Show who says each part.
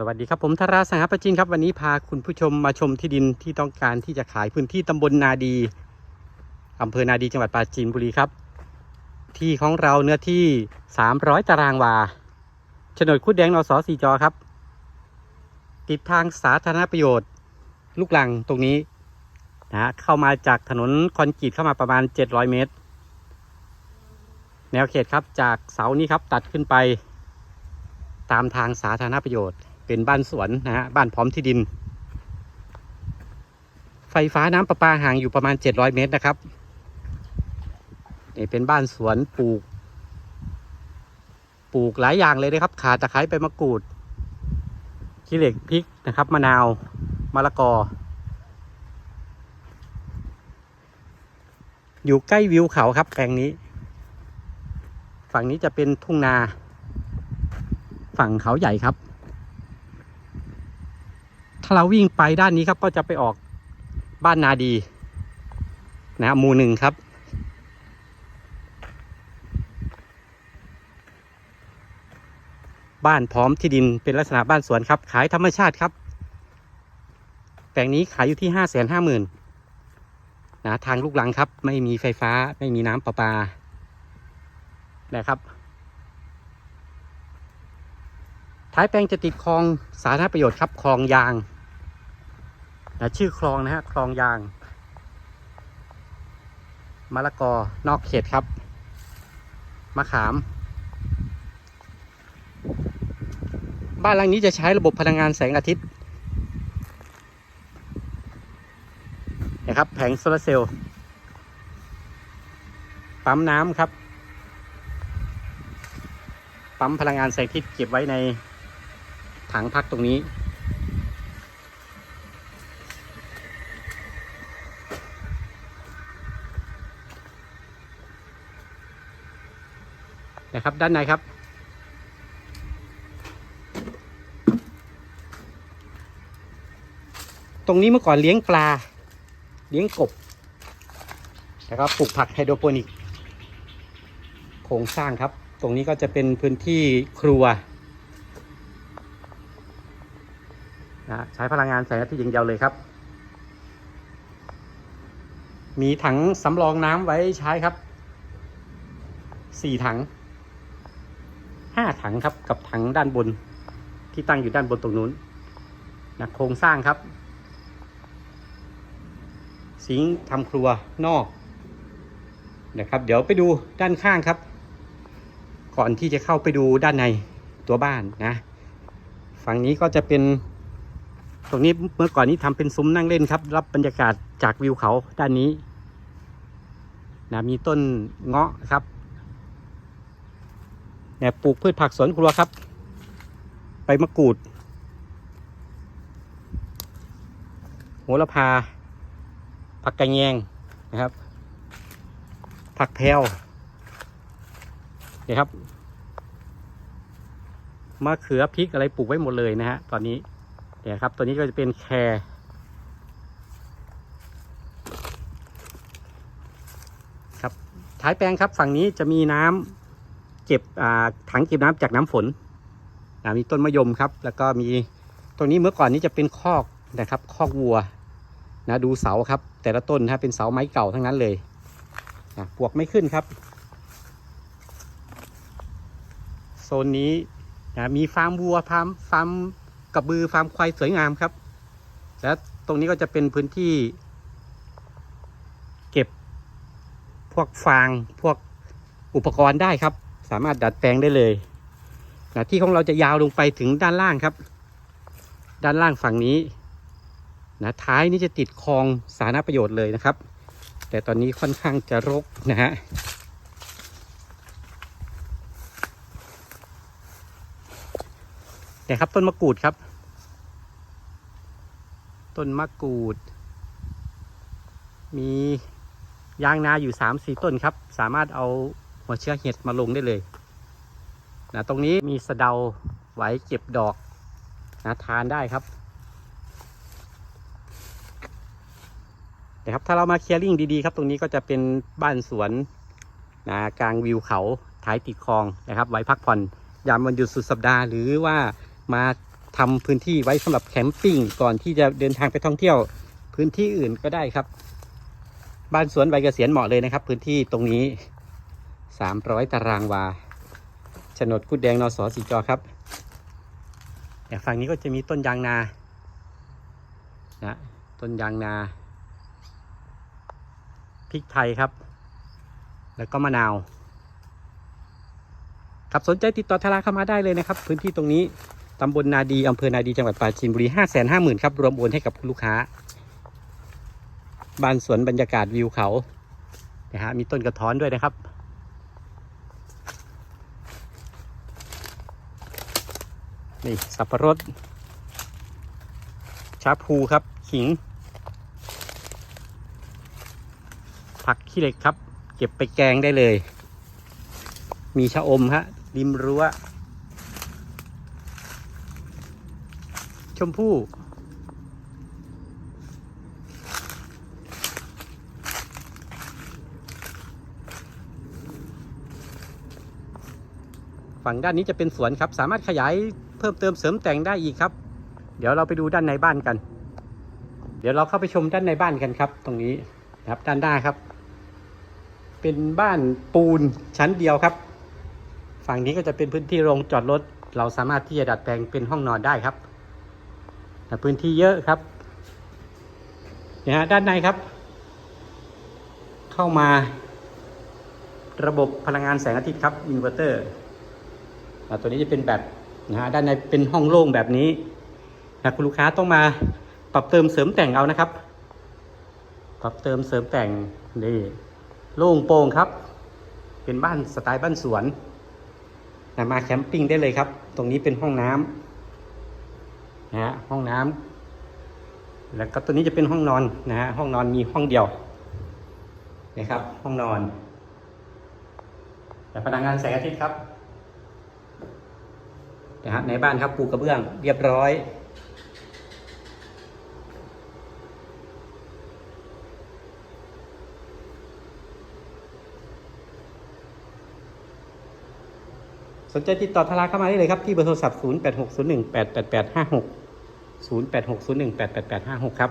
Speaker 1: สวัสดีครับผมธาราสังหประจินครับวันนี้พาคุณผู้ชมมาชมที่ดินที่ต้องการที่จะขายพื้นที่ตำบลนาดีอำเภอนาดีจังหวัดปราจีนบุรีครับ ที่ของเราเนื้อที่ 300 ตารางวาโฉนดคุดแดงนสสีจอครับ ติดทางสาธารณประโยชน์ ลูกลังตรงนี้นะฮะเข้ามาจากถนนคอนกรีตเข้ามาประมาณ 700 เมตร แนวเขตครับจากเสานี้ครับตัดขึ้นไปตามทางสาธารณประโยชน์ เป็นบ้านสวนนะฮะบ้านพร้อมที่ดิน ไฟฟ้าน้ำประปาห่างอยู่ประมาณ 700 เมตรนะครับนี่เป็นบ้านสวนปลูก ปลูกหลายอย่างเลยนะครับ ขาตะไคร้ใบมะกรูดขี้เหล็กพริกนะครับ มะนาวมะละกอ อยู่ใกล้วิวเขาครับแปลงนี้ ฝั่งนี้จะเป็นทุ่งนา ฝั่งเขาใหญ่ครับ ถ้าเราวิ่งไปด้านนี้ครับก็จะไปออกบ้านนาดี นะหมู่หนึ่งครับ บ้านพร้อมที่ดินเป็นลักษณะบ้านสวนครับ ขายธรรมชาติครับ แปลงนี้ขายอยู่ที่ห้าแสนห้าหมื่นนะทางลูกหลังครับ ไม่มีไฟฟ้าไม่มีน้ำประปานะครับท้ายแปลงจะติดคลองสาธารณประโยชน์ครับคลองยาง นะชื่อคลองนะฮะคลองยางมะละกอนอกเขตครับมะขาม บ้านหลังนี้จะใช้ระบบพลังงานแสงอาทิตย์นะครับแผงโซลาร์เซลล์ปั๊มน้ำครับ ปั๊มพลังงานแสงอาทิตย์เก็บไว้ในถังพักตรงนี้ นะครับ ด้านในครับ ตรงนี้เมื่อก่อนเลี้ยงปลา เลี้ยงกบแล้วก็ปลูกผักไฮโดรโปนิกโครงสร้างครับ ตรงนี้ก็จะเป็นพื้นที่ครัวนะใช้พลังงานแสงอาทิตย์อย่างเดียวเลยครับ มีถังสำรองน้ำไว้ใช้ครับสี่ถัง ห้าถังครับกับถังด้านบนที่ตั้งอยู่ด้านบนตรงนู้นนะโครงสร้างครับ สิงทำครัวนอกนะครับ เดี๋ยวไปดูด้านข้างครับ ก่อนที่จะเข้าไปดูด้านในตัวบ้านนะ ฝั่งนี้ก็จะเป็น ตรงนี้เมื่อก่อนนี้ทำเป็นซุ้มนั่งเล่นครับ รับบรรยากาศจากวิวเขาด้านนี้นะมีต้นเงาะครับ เนี่ยปลูกพืชผักสวนครัวครับใบมะกรูด โหระพา ผักกระแยงนะครับ ผักแพรวนี่ครับมะเขือพริกอะไรปลูกไว้หมดเลยนะฮะตอนนี้เนี่ยครับตัวนี้ก็จะเป็นแครครับท้ายแปลงครับฝั่งนี้จะมีน้ำ เก็บถังเก็บน้ำจากน้ำฝนมีต้นมะยมครับ แล้วก็มีตรงนี้เมื่อก่อนนี้จะเป็นคอกนะครับ คอกวัวนะดูเสาครับ แต่ละต้นนะเป็นเสาไม้เก่าทั้งนั้นเลยนะปลวกไม่ขึ้นครับ โซนนี้นะมีฟาร์มวัวฟาร์มฟาร์มกระบือฟาร์มควายสวยงามครับ แล้วตรงนี้ก็จะเป็นพื้นที่ เก็บพวกฟางพวกอุปกรณ์ได้ครับ สามารถดัดแปลงได้เลยนะที่ของเราจะยาวลงไปถึงด้านล่างครับ ด้านล่างฝั่งนี้นะท้ายนี่จะติดคลองสาธารณประโยชน์เลยนะครับ แต่ตอนนี้ค่อนข้างจะรกนะฮะแต่ครับต้นมะกรูดครับ ต้นมะกรูด มียางนาอยู่สามสี่ต้นครับ สามารถเอา หัวเชื้อเห็ดมาลงได้เลยนะตรงนี้มีสะเดาไว้เก็บดอกนะทานได้ครับนะครับถ้าเรามาเคลียร์ลิงดีๆครับ ตรงนี้ก็จะเป็นบ้านสวนนะกลางวิวเขาท้ายติดคลองนะครับ ไว้พักผ่อนยามวันหยุดสุดสัปดาห์ หรือว่ามาทำพื้นที่ไว้สำหรับแคมปิ้งก่อนที่จะเดินทางไปท่องเที่ยวพื้นที่อื่นก็ได้ครับ บ้านสวนใบเกษียณเหมาะเลยนะครับ พื้นที่ตรงนี้ 300 ตารางวาโฉนดกุดแดงนสสีจอครับแต่างฝั่งนี้ก็จะมีต้นยางนา นะ ต้นยางนา พริกไทยครับ แล้วก็มะนาว ครับสนใจติดต่อทาราเข้ามาได้เลยนะครับ พื้นที่ตรงนี้ตำบลนาดีอำเภอนาดีจังหวัดปราจีนบุรีห้าแสนห้าหมื่นครับ รวมโอนให้กับลูกค้า บ้านสวนบรรยากาศวิวเขา นะฮะ มีต้นกระท้อนด้วยนะครับ นี่สับปะรดชาพูครับ ขิง ผักขี้เหล็กครับ เก็บไปแกงได้เลย มีชะอมฮะริมรั้ว ชมพู่ฝั่งด้านนี้จะเป็นสวนครับ สามารถขยาย เพิ่มเติมเสริมแต่งได้อีกครับ เดี๋ยวเราไปดูด้านในบ้านกัน เดี๋ยวเราเข้าไปชมด้านในบ้านกันครับ ตรงนี้นะครับด้านหน้าครับ เป็นบ้านปูนชั้นเดียวครับ ฝั่งนี้ก็จะเป็นพื้นที่โรงจอดรถ เราสามารถที่จะดัดแปลงเป็นห้องนอนได้ครับแต่พื้นที่เยอะครับเนี่ยฮะด้านในครับ เข้ามา ระบบพลังงานแสงอาทิตย์ครับอินเวอร์เตอร์ตัวนี้จะเป็นแบบ นะฮะด้านในเป็นห้องโล่งแบบนี้นะคุณลูกค้าต้องมาปรับเติมเสริมแต่งเอานะครับ ปรับเติมเสริมแต่งนี่โล่งโปร่งครับ เป็นบ้านสไตล์บ้านสวนนะมาแคมปิ้งได้เลยครับ ตรงนี้เป็นห้องน้ำนะฮะห้องน้ำแล้วก็ตัวนี้จะเป็นห้องนอนนะฮะห้องนอนมีห้องเดียวนะครับ ห้องนอนแต่พลังงานแสงอาทิตย์ครับ นะฮะในบ้านครับปูกระเบื้องเรียบร้อย สนใจติดต่อทาราเข้ามาได้เลยครับ ที่เบอร์โทรศัพท์ 0860188856 0860188856 ครับ